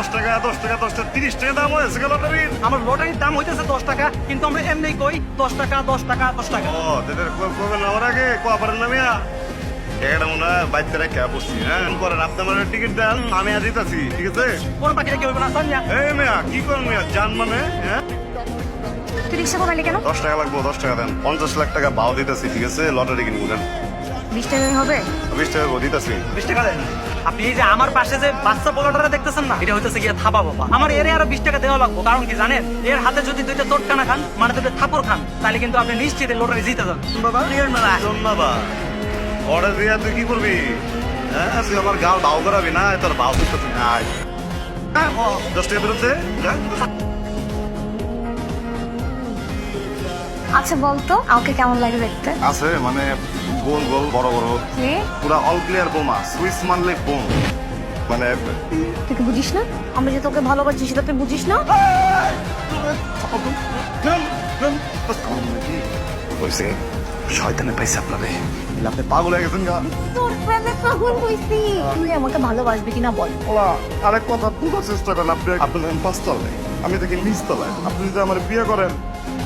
দশ টাকা দশ টাকা দশ টাকা তিরিশ টাকা দাম হয়েছে লটারির আমার লটারির দাম হইতেছে দশ টাকা কিন্তু আমরা এমনি কই দশ টাকা দশ টাকা দশ টাকা। ও তাদের আগে কোয়া পারেন না মিয়া এটা মনে হয় বাইতে রেখে বসছি হ্যাঁ? করেন আপনি আমার টিকিট দেন আমি আর দিতেছি ঠিক আছে? কোন পাখিটা কি না সামনে এই মিয়া কি করেন মিয়া জান মানে হ্যাঁ? রিক্সা কেন? দশ টাকা লাগবো দশ টাকা দেন। পঞ্চাশ লাখ টাকা বাও দিতেছি ঠিক আছে? লটারি কিনবো দেন বিশ টাকা হবে? বিশ টাকা দিতেছি। বিশ টাকা দেন। আপনি এই যে আমার পাশে যে বাচ্চা পোলাটা দেখতেছেন না এটা হইতেছে গিয়ে থাপা বাবা। আমার এর আরও বিশ টাকা দেওয়া লাগবো কারণ কি জানেন এর হাতে যদি দুইটা তোটকানা খান মানে দুটো থাপড় খান তাহলে কিন্তু আপনি নিশ্চিত লটারি জিতে যান বাবা বাবা অর্ডার দিয়া তুই কি করবি? হ্যাঁ তুই আমার গাল বাউ করাবি না তোর বাউ করতে আয়। হ্যাঁ, দশ টাকা বেরোচ্ছে আচ্ছা বলতো আমাকে কেমন লাগে দেখতে? আছে মানে গোল গোল বড় বড়। কে? পুরা অল ক্লিয়ার বোমা সুইস মানলে বোম। মানে তুই কি বুঝিস না? আমি যে তোকে ভালোবাসি সেটা তুই বুঝিস না? হয়েছে শয়তানে পাইছে আপনারে আপনি পাগল হয়ে গেছেন গা। তোর প্রেমে পাগল হইছি তুই আমাকে ভালোবাসবি কিনা বল। ওলা আরেক কথা বুঝার চেষ্টা করেন আপনি। আপনার আমি পাঁচতলায় আমি দেখি নিচতলায়। আপনি যদি আমার বিয়ে করেন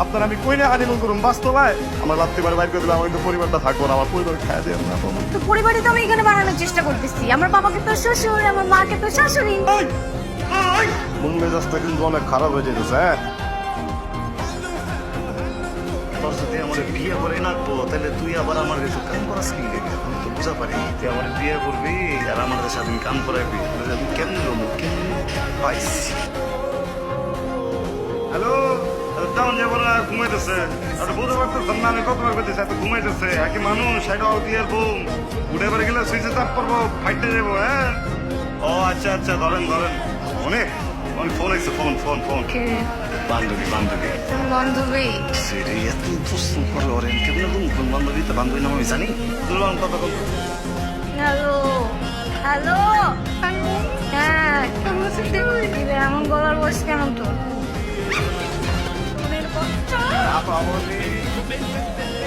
আপনার আমি কই না হানিমুন করুন বাস্তবায়। আমার রাত্রি বাড়ি বাইর করে দিলে আমার কিন্তু পরিবারটা থাকব না আমার পরিবার খায় দিয়ে না তো পরিবারে তো আমি এখানে বানানোর চেষ্টা করতেছি। আমার বাবাকে তো শ্বশুর আমার মাকে তো শাশুড়ি। মন মেজাজটা কিন্তু অনেক খারাপ হয়ে যেতেছে হ্যাঁ? তোর যদি আমার বিয়ে করে নাকবো তাহলে তুই আবার আমার কাছে কাম করাস কি? আমি তো বুঝা পারি তুই আমার বিয়ে করবি আর আমার সাথে কাম করাবি। আমি কেমন কেমন পাইছি। হ্যালো? টাউন যাব না ঘুমাইতেছে আর বুঝতে পারতেছেন না আমি কত বার করতেছি এত ঘুমাইতেছে একই মানুষ? সাইড আউট দিয়ে বুম উঠে পরে গেলে সুইচে চাপ করব ফাইটে যাব হ্যাঁ? ও আচ্ছা আচ্ছা ধরেন ধরেন। অনেক অনেক ফোন এসছে ফোন ফোন ফোন। বান্ধবী বান্ধবী। বান্ধবী? এত প্রশ্ন করে ওরে কেমন কোন বান্ধবী তো বান্ধবী নাম আমি জানি। দুর্বান কথা বল হ্যালো? হ্যালো? হ্যাঁ। কেমন তুই? এমন গলার বয়স কেন তোর? probably.